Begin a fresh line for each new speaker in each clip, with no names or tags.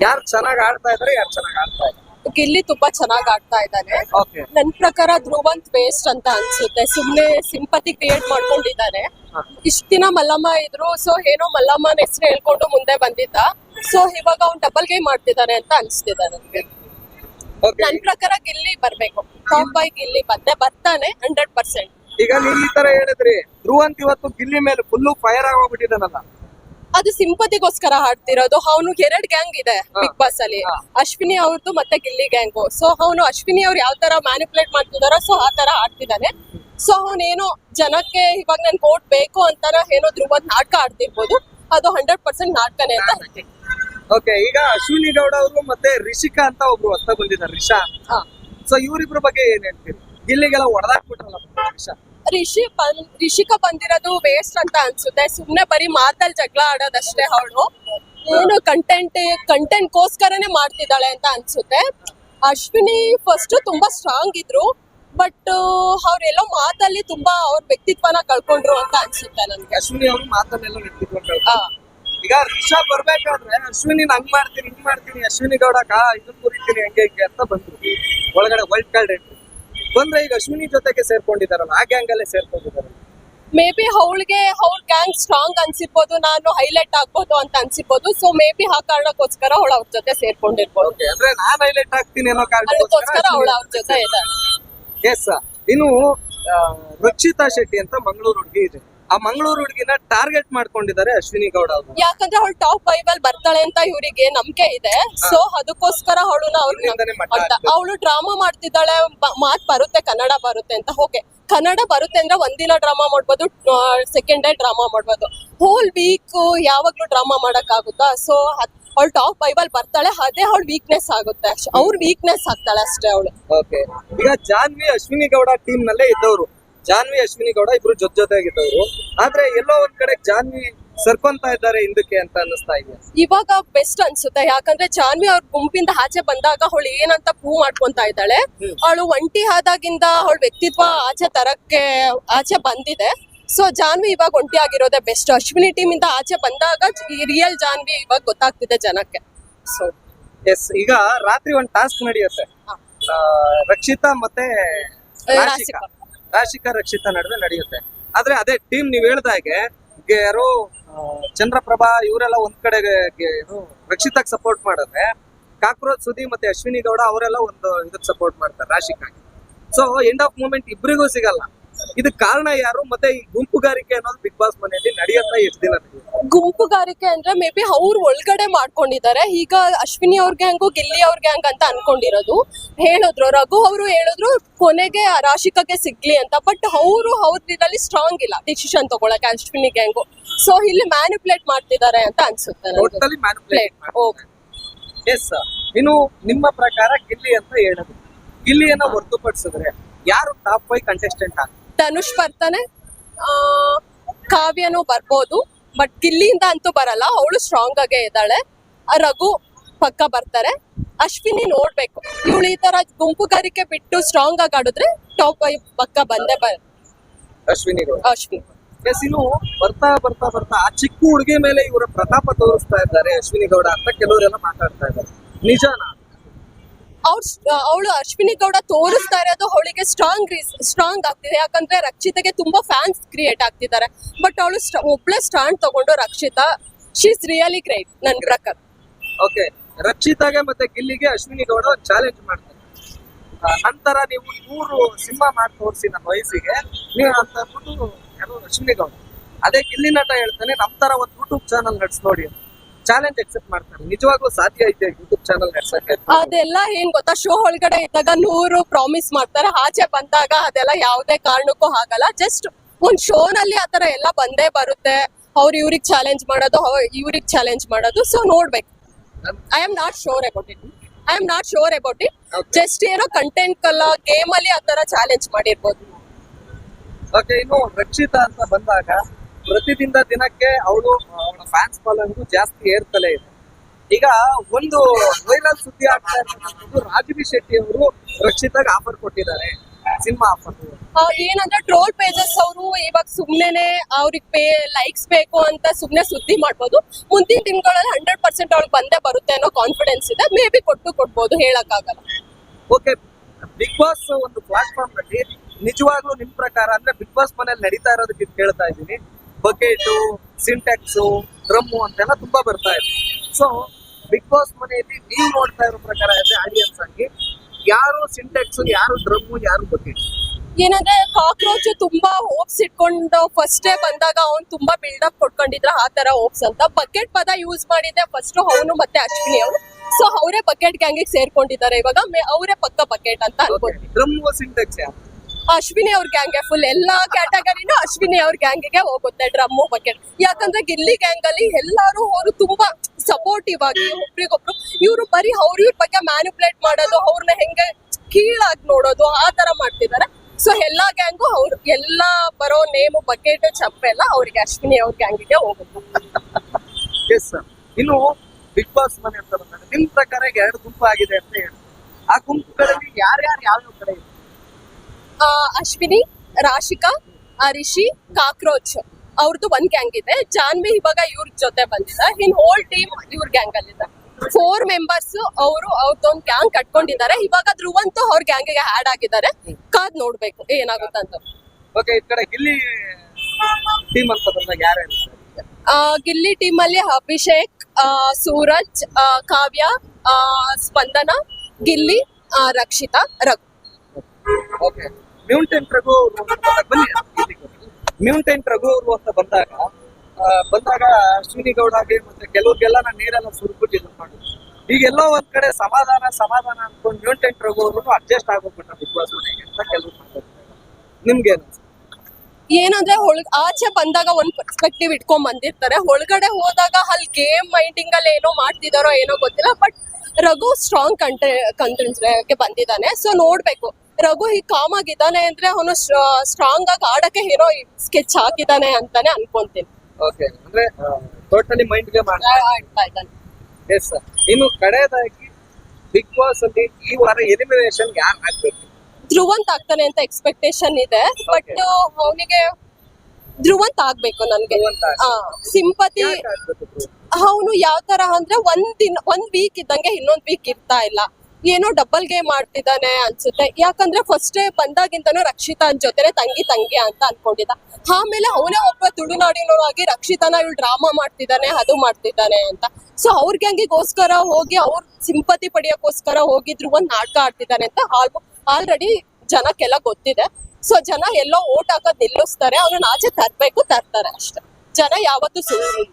ಯಾರು ಚೆನ್ನಾಗಿ ಆಡ್ತಾ ಇದ್ರೆ ಯಾರು ಚೆನ್ನಾಗಿ ಆಡ್ತಾ ಇದ್ದಾರೆ
ಗಿಲ್ಲಿ ತುಂಬಾ ಚೆನ್ನಾಗ್ ಆಡ್ತಾ ಇದ್ದಾನೆ.
ಓಕೆ.
ನನ್ ಪ್ರಕಾರ ಧ್ರುವಂತ್ ಬೇಸ್ಟ್ ಅಂತ ಅನ್ಸುತ್ತೆ. ಸುಮ್ನೆ ಸಿಂಪತಿ ಕ್ರಿಯೇಟ್ ಮಾಡ್ಕೊಂಡಿದ್ದಾನೆ. ಇಷ್ಟ ದಿನ ಮಲ್ಲಮ್ಮ ಇದ್ರು ಸೊ ಏನೋ ಮಲ್ಲಮ್ಮನ ಹೆಸರು ಹೇಳ್ಕೊಂಡು ಮುಂದೆ ಬಂದಿದ್ದ. ಸೊ ಇವಾಗ ಅವ್ನ್ ಡಬಲ್ ಗೇಮ್ ಮಾಡ್ತಿದ್ದಾನೆ ಅಂತ ಅನ್ಸ್ತಿದೆ ನನ್ಗೆ.
ಓಕೆ
ನನ್ ಪ್ರಕಾರ ಗಿಲ್ಲಿ ಬರ್ಬೇಕು. ಟಾಪ್ ಬೈ ಗಿಲ್ಲಿ ಬಂದೆ ಬರ್ತಾನೆ ಹಂಡ್ರೆಡ್ ಪರ್ಸೆಂಟ್
ಈಗ ನೀವು ಈ ತರ ಹೇಳಿದ್ರಿ ಧ್ರುವಂತ್ ಇವತ್ತು ಗಿಲ್ಲಿ ಮೇಲೆ ಫುಲ್ ಫೈರ್ ಆಗೋಗ್ಬಿಟ್ಟಿದ್ದಾನಲ್ಲ
ಅದು ಸಿಂಪತಿಗೋಸ್ಕರ ಹಾಡ್ತಿರೋದು. ಅವನು ಎರಡ್ ಗ್ಯಾಂಗ್ ಇದೆ ಬಿಗ್ ಬಾಸ್ ಅಲ್ಲಿ. ಅಶ್ವಿನಿ ಅವ್ರದ್ದು ಮತ್ತೆ ಗಿಲ್ಲಿ ಗ್ಯಾಂಗು ಸೊ ಅವನು ಅಶ್ವಿನಿ ಅವ್ರು ಯಾವ ತರ ಮ್ಯಾನಿಪುಲೇಟ್ ಮಾಡ್ತಿದಾರ ಸೊ ಆ ತರ ಆಡ್ತಿದ್ದಾನೆ ಸೊ ಅವನೇನೋ ಜನಕ್ಕೆ ಇವಾಗ ನನ್ ಕೋಟ್ ಬೇಕು ಅಂತಾರ ಏನೋ ಧ್ರುವದ್ ನಾಟಕ ಆಡ್ತಿರ್ಬೋದು. ಅದು ಹಂಡ್ರೆಡ್ ಪರ್ಸೆಂಟ್ ನಾಟಕನೇ ಅಂತ
ಓಕೆ ಈಗ ಅಶ್ವಿನಿ ಗೌಡ ಅವರು ಮತ್ತೆ ರಿಷಿಕಾ ಅಂತ ಒಬ್ರು ಹೊಸ ಬಂದಿದ್ದಾರೆ ರಿಷಾ. ಸೊ ಇವರಿಬ್ರ ಬಗ್ಗೆ ಏನ್ ಹೇಳ್ತೀರಿ? ಗಿಲ್ಲಿಗೆಲ್ಲ ಹೊಡೆದಾಕ್ಬಿಟ್ರಲ್ಲ ರಿಷಾ?
ರಿಷಿ ಬಂದ್ ರಿಷಿಕಾ ಬಂದಿರೋದು ವೇಸ್ಟ್ ಅಂತ ಅನ್ಸುತ್ತೆ. ಸುಮ್ನೆ ಬರೀ ಮಾತಲ್ಲಿ ಜಗಳ ಆಡೋದಷ್ಟೇ ಅವಳು. ಏನು ಕಂಟೆಂಟ್ ಕಂಟೆಂಟ್ ಗೋಸ್ಕರನೇ ಮಾಡ್ತಿದ್ದಾಳೆ ಅಂತ ಅನ್ಸುತ್ತೆ. ಅಶ್ವಿನಿ ಫಸ್ಟ್ ತುಂಬಾ ಸ್ಟ್ರಾಂಗ್ ಇದ್ರು ಬಟ್ ಅವ್ರೆಲ್ಲೋ ಮಾತಲ್ಲಿ ತುಂಬಾ ಅವ್ರ ವ್ಯಕ್ತಿತ್ವನ ಕಳ್ಕೊಂಡ್ರು ಅಂತ ಅನ್ಸುತ್ತೆ ನನ್ಗೆ.
ಅಶ್ವಿನಿ ಅವ್ರು ಮಾತನ್ನೆಲ್ಲ
ವ್ಯಕ್ತಿತ್ವ
ಈಗ ರಿಷಾ ಬರ್ಬೇಕಾದ್ರೆ ಅಶ್ವಿನಿ ನಂಗ್ ಮಾಡ್ತೀನಿ ಹಿಂಗ್ ಮಾಡ್ತೀನಿ ಅಶ್ವಿನಿ ಗೌಡಕ್ಕ ಇದನ್ ಕುರಿತೀನಿ ಹಂಗೆ ಹಿಂಗೆ ಅಂತ ಬಂದ್ರು. ಒಳಗಡೆ ವೈಟ್ ಕಾರ್ಡ್ ಎಂಟ್ರಿ ಬಂದ್ರೆ ಈಗ ಅಶ್ವಿನಿ ಜೊತೆಗೆ ಸೇರ್ಕೊಂಡಿದಾರಲ್ಲ ಆ ಗ್ಯಾಂಗ್ ಅಲ್ಲೇ ಸೇರ್ಕೊಂಡಿದಾರಲ್ಲ
ಮೇ ಬಿ ಅವಳಿಗೆ ಅವಳ ಗ್ಯಾಂಗ್ ಸ್ಟ್ರಾಂಗ್ ಅನ್ಸಿರ್ಬೋದು ನಾನು ಹೈಲೈಟ್ ಆಗ್ಬೋದು ಅಂತ ಅನ್ಸಿರ್ಬೋದು. ಸೊ ಮೇ ಬಿ ಆ ಕಾರಣಕ್ಕೋಸ್ಕರ ಅವಳ ಅವ್ರ ಜೊತೆ ಸೇರ್ಕೊಂಡಿರ್ಬೋದು.
ಅಂದ್ರೆ ನಾನ್ ಹೈಲೈಟ್ ಆಗ್ತೀನಿ ಅನ್ನೋ
ಕಾರಣಕ್ಕೋಸ್ಕರ ಅವಳು ಅವ್ರ ಜೊತೆ ಇದ್ದಾಳೆ
ಎಸ್ ಇನ್ನು ರುಚಿತಾ ರಕ್ಷಿತಾ ಶೆಟ್ಟಿ ಅಂತ ಮಂಗಳೂರು ಹುಡುಗಿ ಇದೆ. ಆ ಮಂಗಳೂರು ಹುಡುಗಿನ ಟಾರ್ಗೆಟ್ ಮಾಡ್ಕೊಂಡಿದ್ದಾರೆ ಅಶ್ವಿನಿ ಗೌಡ ಅವರು.
ಯಾಕಂದ್ರೆ ಅವಳು ಟಾಪ್ ಫೈವ್ ಅಲ್ಲಿ ಬರ್ತಾಳೆ ಅಂತ ಇವರಿಗೆ ನಂಬಿಕೆ ಇದೆ. ಸೊ ಅದಕ್ಕೋಸ್ಕರ
ಅವಳು
ಅವ್ರು ಅವಳು ಡ್ರಾಮಾ ಮಾಡ್ತಿದ್ದಾಳೆ ಮಾತ್ ಬರುತ್ತೆ ಕನ್ನಡ ಬರುತ್ತೆ ಅಂತ. ಓಕೆ ಕನ್ನಡ ಬರುತ್ತೆ ಅಂದ್ರೆ ಒಂದಿನ ಡ್ರಾಮಾ ಮಾಡ್ಬೋದು ಸೆಕೆಂಡ್ ಡೇ ಡ್ರಾಮಾ ಮಾಡ್ಬೋದು. ಹೋಲ್ ವೀಕ್ ಯಾವಾಗ್ಲೂ ಡ್ರಾಮಾ ಮಾಡಕ್ ಆಗುತ್ತಾ ಸೊ ಅವಳು ಟಾಪ್ ಫೈವ್ ಅಲ್ಲಿ ಬರ್ತಾಳೆ ಅದೇ ಅವಳು ವೀಕ್ನೆಸ್ ಆಗುತ್ತೆ. ಅವ್ರ ವೀಕ್ನೆಸ್ ಆಗ್ತಾಳೆ ಅಷ್ಟೇ ಅವಳು.
ಓಕೆ ಈಗ ಜಾನ್ವಿ ಅಶ್ವಿನಿ ಗೌಡ ಟೀಮ್ ನಲ್ಲೇ ಇದ್ದವರು. ಜಾನ್ವಿ ಅಶ್ವಿನಿ ಗೌಡ ಇಬ್ರು ಜೊತೆ ಜೊತೆಗಿದ್ದವರು ಆದ್ರೆ ಎಲ್ಲೋ ಒಂದ್ ಕಡೆ ಜಾನ್ವಿ ಸರ್ಕೊಂತ ಇದ್ದಾರೆ ಹಿಂದಕ್ಕೆ ಅಂತ ಅನ್ನಿಸ್ತಾ ಇದೆ.
ಇವಾಗ ಬೆಸ್ಟ್ ಅನ್ಸುತ್ತೆ. ಯಾಕಂದ್ರೆ ಜಾನ್ವಿ ಅವ್ರ ಗುಂಪಿಂದ ಆಚೆ ಬಂದಾಗ ಅವಳು ಏನಂತ ಪ್ರೂವ್ ಮಾಡ್ಕೊಂತ ಇದ್ದಾಳೆ. ಅವಳು ಒಂಟಿ ಆದಾಗಿಂದ ಅವಳ ವ್ಯಕ್ತಿತ್ವ ಆಚೆ ತರಕ್ಕೆ ಆಚೆ ಬಂದಿದೆ. ಸೊ ಜಾನ್ವಿ ಇವಾಗ ಒಂಟಿ ಆಗಿರೋದೇ ಬೆಸ್ಟ್ ಅಶ್ವಿನಿ ಟೀಮ್ ಇಂದ ಆಚೆ ಬಂದಾಗ ಈ ರಿಯಲ್ ಜಾನ್ವಿ ಇವಾಗ ಗೊತ್ತಾಗ್ತಿದೆ ಜನಕ್ಕೆ. ಸೊ
ಎಸ್ ಈಗ ರಾತ್ರಿ ಒಂದ್ ಟಾಸ್ಕ್ ನಡೆಯುತ್ತೆ. ರಕ್ಷಿತಾ ಮತ್ತೆ
ರಾಶಿಕಾ.
ರಾಶಿಕಾ ರಕ್ಷಿತ ನಡುವೆ ನಡೆಯುತ್ತೆ. ಆದ್ರೆ ಅದೇ ಟೀಮ್ ನೀವ್ ಹೇಳ್ದಾಗೆ ಯಾರು ಚಂದ್ರಪ್ರಭಾ ಇವರೆಲ್ಲ ಒಂದ್ ಕಡೆ ರಕ್ಷಿತಾಗ್ ಸಪೋರ್ಟ್ ಮಾಡಿದ್ರೆ ಕಾಕ್ರೋಚ್ ಸುದಿ ಮತ್ತೆ ಅಶ್ವಿನಿ ಗೌಡ ಅವರೆಲ್ಲ ಒಂದು ಇದಕ್ ಸಪೋರ್ಟ್ ಮಾಡ್ತಾರೆ ರಾಶಿಕಾಗೆ ಸೊ ಎಂಡ್ ಆಫ್ ಮೂಮೆಂಟ್ ಇಬ್ರಿಗೂ ಸಿಗಲ್ಲ. ಇದಕ್ ಕಾರಣ ಯಾರು? ಮತ್ತೆ ಈ ಗುಂಪುಗಾರಿಕೆ ಅನ್ನೋದು ಬಿಗ್ ಬಾಸ್ ಮನೆಯಲ್ಲಿ ನಡೆಯುತ್ತಾ ಎಷ್ಟು ದಿನ?
ಗುಂಪುಗಾರಿಕೆ ಅಂದ್ರೆ ಮೇ ಬಿ ಅವ್ರು ಒಳಗಡೆ ಮಾಡ್ಕೊಂಡಿದ್ದಾರೆ. ಈಗ ಅಶ್ವಿನಿ ಅವ್ರ ಗ್ಯಾಂಗ್ ಗಿಲ್ಲಿ ಅವ್ರ ಗ್ಯಾಂಗ್ ಅಂತ ಅನ್ಕೊಂಡಿರೋದು. ಹೇಳಿದ್ರು ರಘು ಅವರು ಹೇಳಿದ್ರು ಕೊನೆಗೆ ರಾಶಿಕಾಗೆ ರಾಶಿಕಕ್ಕೆ ಸಿಗ್ಲಿ ಅಂತ. ಬಟ್ ಅವರು ಅವ್ರ ಇದ್ರಲ್ಲಿ ಸ್ಟ್ರಾಂಗ್ ಇಲ್ಲ ಡಿಸಿಷನ್ ತಗೊಳಕ್ಕೆ ಅಶ್ವಿನಿ ಗ್ಯಾಂಗು ಸೊ ಇಲ್ಲಿ ಮ್ಯಾನಿಪುಲೇಟ್ ಮಾಡ್ತಿದ್ದಾರೆ ಅಂತ ಅನ್ಸುತ್ತೆ
ಮ್ಯಾನಿಪುಲೇಟ್. ಎಸ್ ಇನ್ನು ನಿಮ್ಮ ಪ್ರಕಾರ ಗಿಲ್ಲಿ ಅಂತ ಹೇಳೋದು. ಗಿಲ್ಲಿಯನ್ನ ಹೊರತುಪಡಿಸಿದ್ರೆ ಯಾರು ಟಾಪ್ ಫೈವ್ ಕಂಟೆಸ್ಟೆಂಟ್ ಆಗ್ತಾರೆ
ಧನುಷ್ ಬರ್ತಾನೆ ಕಾವ್ಯನೂ ಬರ್ಬೋದು. ಬಟ್ ಗಿಲ್ಲಿಯಿಂದ ಅಂತೂ ಬರಲ್ಲ. ಅವಳು ಸ್ಟ್ರಾಂಗ್ ಆಗೇ ಇದ್ದಾಳೆ. ಆ ರಘು ಪಕ್ಕ ಬರ್ತಾರೆ. ಅಶ್ವಿನಿ ನೋಡ್ಬೇಕು. ಇವಳು ಈ ತರ ಗುಂಪುಗಾರಿಕೆ ಬಿಟ್ಟು ಸ್ಟ್ರಾಂಗ್ ಆಗಿ ಆಡಿದ್ರೆ ಟಾಪ್ ಫೈವ್ ಪಕ್ಕ ಬಂದೇ ಬರ್
ಅಶ್ವಿನಿ
ಅಶ್ವಿನಿ.
ಇನ್ನು ಬರ್ತಾ ಬರ್ತಾ ಬರ್ತಾ ಆ ಚಿಕ್ಕ ಹುಡುಗಿ ಮೇಲೆ ಇವರ ಪ್ರತಾಪ ತೋರಿಸ್ತಾ ಇದ್ದಾರೆ ಅಶ್ವಿನಿ ಗೌಡ ಅಂತ ಕೆಲವರೆಲ್ಲ ಮಾತಾಡ್ತಾ ಇದ್ದಾರೆ. ನಿಜಾನಾ?
ಅವ್ರು ಅವಳು ಅಶ್ವಿನಿ ಗೌಡ ತೋರಿಸ್ತಾ ಇರೋದು ಅವಳಿಗೆ ಸ್ಟ್ರಾಂಗ್ ಸ್ಟ್ರಾಂಗ್ ಆಗ್ತಿದೆ. ಯಾಕಂದ್ರೆ ರಕ್ಷಿತಗೆ ತುಂಬಾ ಫ್ಯಾನ್ಸ್ ಕ್ರಿಯೇಟ್ ಆಗ್ತಿದ್ದಾರೆ. ಬಟ್ ಅವಳು ಒಬ್ಳೆ ಸ್ಟ್ಯಾಂಡ್ ತಗೊಂಡು ರಕ್ಷಿತಾ ಶೀಸ್ ರಿಯಲಿ ಗ್ರೇಟ್ ನನ್ ಪ್ರಕಾರ
ಓಕೆ ರಕ್ಷಿತಾಗೆ ಮತ್ತೆ ಗಿಲ್ಲಿಗೆ ಅಶ್ವಿನಿ ಗೌಡ ಚಾಲೆಂಜ್ ಮಾಡ್ತಾರೆ. ನಂತರ ನೀವು ನೂರು ಸಿನಿಮಾ ಮಾಡಿ ತೋರಿಸಿ ನನ್ನ ವಯಸ್ಸಿಗೆ. ನೀವು ಅಂತ ಅಂದ್ಬಿಟ್ಟು ಯಾರು ಅಶ್ವಿನಿ ಗೌಡ. ಅದೇ ಗಿಲ್ಲಿ ನಟ ಹೇಳ್ತಾನೆ ನಮ್ ತರ ಒಂದು ಯೂಟ್ಯೂಬ್ ಚಾನಲ್ ನಡೆಸ್ ನೋಡಿ ಚಾಲೆಂಜ್ ಅಕ್ಸೆಪ್ಟ್ ಮಾಡ್ತಾರೆ. ನಿಜವಾಗ್ಲೂ ಸಾಧ್ಯ ಐತೆ ಯೂಟ್ಯೂಬ್ ಚಾನಲ್ ನಡ್ಸಕ್ಕೆ
ಅದೆಲ್ಲ ಏನ್ ಗೊತ್ತಾ? ಶೋ ಒಳಗಡೆ ಇದ್ದಾಗ ನೂರು ಪ್ರಾಮಿಸ್ ಮಾಡ್ತಾರೆ. ಆಚೆ ಬಂದಾಗ ಅದೆಲ್ಲ ಯಾವುದೇ ಕಾರಣಕ್ಕೂ ಆಗಲ್ಲ. ಜಸ್ಟ್ ಒಂದ್ ಶೋ ನಲ್ಲಿ ಆತರ ಎಲ್ಲ ಬಂದೇ ಬರುತ್ತೆ. ಅವ್ರು ಇವ್ರಿಗೆ ಚಾಲೆಂಜ್ ಮಾಡೋದು ಇವ್ರಿಗೆ ಚಾಲೆಂಜ್ ಮಾಡೋದು. ಸೊ ನೋಡ್ಬೇಕು. I am not sure about it I am not sure about it. Just ಏನೋ ಕಂಟೆಂಟ್ ಕಲ್ಲ ಗೇಮ್ ಅಲ್ಲಿ ಆತರ ಚಾಲೆಂಜ್ ಮಾಡಿರ್ಬೋದು.
ಓಕೆ ಇನ್ನು ರಕ್ಷಿತಾ ಅಂತ ಬಂದಾಗ ಪ್ರತಿದಿನ ದಿನಕ್ಕೆ ಅವಳು ಅವಳ ಫ್ಯಾನ್ಸ್ ಫಾಲೋಯಿಂಗು ಜಾಸ್ತಿ ಏರ್ತಲೇ ಇದೆ. ಈಗ ಒಂದು ವೈರಲ್ ಸುದ್ದಿ ಆಗ್ತಾ ಇರ್ತಕ್ಕಂಥದ್ದು ರಾಜವಿ ಶೆಟ್ಟಿ ಅವರು ರಕ್ಷಿತಾಗ ಆಫರ್ ಕೊಟ್ಟಿದ್ದಾರೆ. ಸಿನಿಮಾ ಆಫರ್
ಏನಂದ್ರೆ ಟ್ರೋಲ್ ಪೇಜಸ್ ಅವರು ಇವಾಗ ಸುಮ್ನೆ ಅವ್ರಿಗೆ ಪೇ ಲೈಕ್ಸ್ ಬೇಕು ಅಂತ ಸುಮ್ನೆ ಸುದ್ದಿ ಮಾಡ್ಬೋದು. ಮುಂದಿನ ದಿನಗಳಲ್ಲಿ ಹಂಡ್ರೆಡ್ ಪರ್ಸೆಂಟ್ ಅವ್ರಿಗೆ ಬಂದೇ ಬರುತ್ತೆ ಅನ್ನೋ ಕಾನ್ಫಿಡೆನ್ಸ್ ಇದೆ. ಮೇ ಬಿ ಕೊಟ್ಟು ಕೊಡ್ಬೋದು ಹೇಳಕ್ಕಾಗಲ್ಲ.
ಓಕೆ ಬಿಗ್ ಬಾಸ್ ಒಂದು ಪ್ಲಾಟ್ಫಾರ್ಮ್ನಲ್ಲಿ ನಿಜವಾಗ್ಲೂ ನಿಮ್ ಪ್ರಕಾರ ಅಂದ್ರೆ ಬಿಗ್ ಬಾಸ್ ಮನೇಲಿ ನಡೀತಾ ಇರೋದಕ್ಕೆ ಕೇಳ್ತಾ ಇದ್ದೀನಿ. ಬಕೆಟ್ ಸಿಂಟ್ಯಾಕ್ಸು ಡ್ರಮ್ಮು ಅಂತೆಲ್ಲ ತುಂಬಾ ಬರ್ತಾ ಇದೆ. ಸೊ ಬಿಗ್ ಬಾಸ್ ಮನೆಯಲ್ಲಿ ನೀವು ನೋಡ್ತಾ ಇರೋ ಪ್ರಕಾರ ಇದೆ ಆಡಿಯನ್ಸ್ ಆಗಿ ಯಾರು ಸಿಂಟೆಕ್ಸ್ ಯಾರು ಡ್ರಮ್ಮು ಯಾರು ಬಕೆಟ್?
ಏನಂದ್ರೆ ಕಾಕ್ರೋಚ್ ತುಂಬಾ ಹೋಪ್ಸ್ ಇಟ್ಕೊಂಡು ಫಸ್ಟ್ ಡೇ ಬಂದಾಗ ಅವ್ನು ತುಂಬಾ ಬಿಲ್ಡಪ್ ಕೊಟ್ಕೊಂಡಿದ್ರ ಆ ತರ ಹೋಪ್ಸ್ ಅಂತ. ಬಕೆಟ್ ಪದ ಯೂಸ್ ಮಾಡಿದ್ದೆ ಫಸ್ಟ್ ಅವನು ಮತ್ತೆ ಅಶ್ವಿನಿ ಅವರು. ಸೊ ಅವರೇ ಬಕೆಟ್ ಗ್ಯಾಂಗಿಗೆ ಸೇರ್ಕೊಂಡಿದ್ದಾರೆ ಇವಾಗ. ಅವರೇ ಪಕ್ಕ ಬಕೆಟ್ ಅಂತ ಅನ್ಕೊಂತೀನಿ
ಡ್ರಮ್ಮು ಸಿಂಟೆಕ್ಸ್ ಯಾರು?
ಅಶ್ವಿನಿ ಅವ್ರ ಗ್ಯಾಂಗ್ ಫುಲ್ ಎಲ್ಲಾ ಕ್ಯಾಟಗರಿನೂ ಅಶ್ವಿನಿ ಅವ್ರ ಗ್ಯಾಂಗಿಗೆ ಹೋಗುತ್ತೆ ಡ್ರಮ್ಮು ಬಕೆಟ್ ಯಾಕಂದ್ರೆ ಗಿಲ್ಲಿ ಗ್ಯಾಂಗ್ ಅಲ್ಲಿ ಎಲ್ಲಾರು ಅವರು ತುಂಬಾ ಸಪೋರ್ಟಿವ್ ಆಗಿ ಒಬ್ರಿಗೊಬ್ರು. ಇವರು ಬರೀ ಅವ್ರ ಇವ್ರ ಬಗ್ಗೆ ಮ್ಯಾನಿಪುಲೇಟ್ ಮಾಡೋದು ಅವ್ರನ್ನ ಹೆಂಗೆ ಕೀಳಾಗಿ ನೋಡೋದು, ಆ ತರ ಮಾಡ್ತಿದ್ದಾರೆ ಸೊ ಎಲ್ಲಾ ಗ್ಯಾಂಗು ಅವ್ರು, ಎಲ್ಲಾ ಬರೋ ನೇಮು ಬಕೆಟ್ ಚಪ್ಪೆಲ್ಲ ಅವ್ರಿಗೆ ಅಶ್ವಿನಿ ಅವ್ರ ಗ್ಯಾಂಗಿಗೆ ಹೋಗುತ್ತೆ.
ಎಸ್ ಇನ್ನು ಬಿಗ್ ಬಾಸ್ ಮನೆ ಅಂತ ಬಂದಾಗ ನಿಮ್ ಪ್ರಕಾರ ಎರಡು ಗುಂಪು ಆಗಿದೆ ಅಂತ ಹೇಳಿ. ಆ ಗುಂಪುಗಳಲ್ಲಿ ಯಾರ್ಯಾರು ಯಾವ್ಯಾವ ಕಡೆ ಇದೆ
ಅಶ್ವಿನಿ ರಾಶಿಕಾ ಅರಿಶಿ ರಿಷಿ ಕಾಕ್ರೋಚ್. ಅವ್ರದ್ದು ಒಂದ್ ಗ್ಯಾಂಗ್ ಇದೆ. ಜಾನ್ವಿ ಇವಾಗ ಇವ್ರ ಜೊತೆ ಬಂದಿದೆ. ಇನ್ ಹೋಲ್ ಟೀಮ್ ಇವ್ರ ಗ್ಯಾಂಗ್ ಅಲ್ಲಿದೆ. ಫೋರ್ ಮೆಂಬರ್ಸ್ ಅವರು ಅವ್ರದ್ದೊಂದ್ ಗ್ಯಾಂಗ್ ಕಟ್ಕೊಂಡಿದ್ದಾರೆ. ಇವಾಗ ಧ್ರುವಂತು ಅವ್ರ ಗ್ಯಾಂಗಿಗೆ ಆಡ್ ಆಗಿದ್ದಾರೆ. ಕಾದ್ ನೋಡ್ಬೇಕು. ಏನಾಗುತ್ತಂತ ಅಂತ.
ಓಕೆ ಈ ಕಡೆ ಗಿಲ್ಲಿ ಟೀಮ್ ಅಂತ ಬಂದಾಗ
ಗಿಲ್ಲಿ ಟೀಮ್ ಅಲ್ಲಿ ಅಭಿಷೇಕ್ ಆ, ಸೂರಜ್ ಕಾವ್ಯ ಆ, ಸ್ಪಂದನ ಗಿಲ್ಲಿ ರಕ್ಷಿತಾ ರಘು.
ಓಕೆ ಮ್ಯೂಂಟೇನ್ ರಘು ಬನ್ನಿ. ಮ್ಯೂಂಟೇನ್ ರಘು ಅವರು ಅಂತ ಬಂದಾಗ ಬಂದಾಗ ಶ್ರೀನಿಗೌಡ ಗೌಡ ಆಗಿ ಮತ್ತೆ ಕೆಲವ್ರಿಗೆಲ್ಲ ನಾನು ನೀರೆಲ್ಲ ಸುರ್ಬಿಟ್ಟು ಇದು ಮಾಡಿದ್ರು ಈಗೆಲ್ಲೋ ಒಂದ್ ಕಡೆ ಸಮಾಧಾನ ಸಮಾಧಾನ ಅನ್ಕೊಂಡು ಮ್ಯೂಂಟೇನ್ ರಘು ಅವರು ಅಡ್ಜಸ್ಟ್ ಆಗೋಗ್ಬಿಟ್ಟ ಬಿಗ್ ಬಾಸ್ ಮನೆಗೆ ಅಂತ ಕೆಲವ್ರು ನಿಮ್ಗೆ?
ಏನಂದ್ರೆ ಒಳಗ್ ಆಚೆ ಬಂದಾಗ ಒಂದ್ ಪರ್ಸ್ಪೆಕ್ಟಿವ್ ಇಟ್ಕೊಂಡ್ ಬಂದಿರ್ತಾರೆ ಒಳಗಡೆ ಹೋದಾಗ ಅಲ್ಲಿ ಗೇಮ್ ಮೈಂಡಿಂಗ್ ಅಲ್ಲಿ ಏನೋ ಮಾಡ್ತಿದಾರೋ ಏನೋ ಗೊತ್ತಿಲ್ಲ ಬಟ್ ರಘು ಸ್ಟ್ರಾಂಗ್ ಕಂಟೆ ಕಂಟೆಂಟ್ಸ್ಗೆ ಬಂದಿದ್ದಾನೆ. ಸೊ ನೋಡ್ಬೇಕು. ರಘು ಈಗ ಕಾಮ್ ಆಗಿದ್ದಾನೆ ಅಂದ್ರೆ ಅವನು ಸ್ಟ್ರಾಂಗ್ ಆಗಿ ಆಡಕ್ಕೆ ಹೀರೋ ಸ್ಕೆಚ್ ಹಾಕಿದ್ದಾನೆ ಅಂತಾನೆ ಅನ್ಕೊಂತೀನಿ.
ಓಕೆ ಅಂದ್ರೆ ಟೋಟಲಿ ಮೈಂಡ್ಗೆ ಮಾಡಿ
ಆ- ಆಡ್ತಾ ಇದ್ದಾನೆ
ಎಸ್ ಸರ್ ಇನ್ನು ಕಡೆಯದಾಗಿ ಬಿಗ್ ಬಾಸ್ ಅಲ್ಲಿ ಈ ವಾರ ಎಲಿಮಿನೇಷನ್ ಯಾರು ಆಗ್ಬೇಕು
ಧ್ರುವಂತ್ ಆಗ್ತಾನೆ ಅಂತ ಎಕ್ಸ್ಪೆಕ್ಟೇಷನ್ ಇದೆ. ಬಟ್. ಅವನಿಗೆ ಧ್ರುವಂತ್ ಆಗ್ಬೇಕು ನನ್ಗೆ. ಸಿಂಪತಿ? ಅವನು ಯಾವ ತರ ಅಂದ್ರೆ ಒಂದ್ ದಿನ, ಒಂದ್ ವೀಕ್ ಇದ್ದಂಗೆ ಇನ್ನೊಂದ್ ವೀಕ್ ಇರ್ತಾ ಇಲ್ಲ. ಏನೋ ಡಬಲ್ ಗೇಮ್ ಮಾಡ್ತಿದ್ದಾನೆ ಅನ್ಸುತ್ತೆ. ಯಾಕಂದ್ರೆ ಫಸ್ಟ್ ಬಂದಾಗಿಂತನೂ ರಕ್ಷಿತಾ ಜೊತೆನೆ ತಂಗಿ ತಂಗಿ ಅಂತ ಅನ್ಕೊಂಡಿದ್ದ. ಆಮೇಲೆ ಅವನೇ ಒಬ್ಬ ತುಳುನಾಡಿನವರಾಗಿ ರಕ್ಷಿತಾನ ಇವಳು ಡ್ರಾಮಾ ಮಾಡ್ತಿದ್ದಾನೆ, ಅದು ಮಾಡ್ತಿದ್ದಾನೆ ಅಂತ. ಸೊ ಅವ್ರ ಗ್ಯಾಂಗಿಗೋಸ್ಕರ ಹೋಗಿ ಅವ್ರ ಸಿಂಪತಿ ಪಡೆಯಕ್ಕೋಸ್ಕರ ಹೋಗಿದ್ರು ಒಂದ್ ನಾಟಕ ಆಡ್ತಿದ್ದಾನೆ ಅಂತ ಆಲ್ರೆಡಿ ಜನಕ್ಕೆಲ್ಲ ಗೊತ್ತಿದೆ. ಸೊ ಜನ ಎಲ್ಲೋ ಓಟ್ ಹಾಕೋದ್ ನಿಲ್ಲಿಸ್ತಾರೆ, ಅವ್ರನ್ನ ಆಚೆ ತರ್ಬೇಕು, ತರ್ತಾರೆ ಅಷ್ಟೇ. ಜನ ಯಾವತ್ತೂ ಸುಳ್ಳು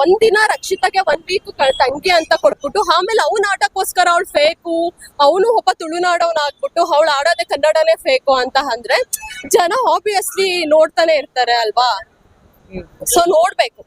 ಒಂದಿನ ರಕ್ಷಿತಾಗೆ ಒಂದ್ ವೀಕ್ ತಂಗಿ ಅಂತ ಕೊಟ್ಬಿಟ್ಟು ಆಮೇಲೆ ಅವ್ನ ಆಟಕ್ಕೋಸ್ಕರ ಅವಳು ಫೇಕು ಅವನು ಒಬ್ಬ ತುಳುನಾಡವನ್ ಆಗ್ಬಿಟ್ಟು ಅವಳು ಆಡೋದೇ ಕನ್ನಡನೇ ಫೇಕು ಅಂತ ಅಂದ್ರೆ ಜನ ಆಬ್ವಿಯಸ್ಲಿ ನೋಡ್ತಾನೆ ಇರ್ತಾರೆ ಅಲ್ವಾ? ಸೊ ನೋಡ್ಬೇಕು.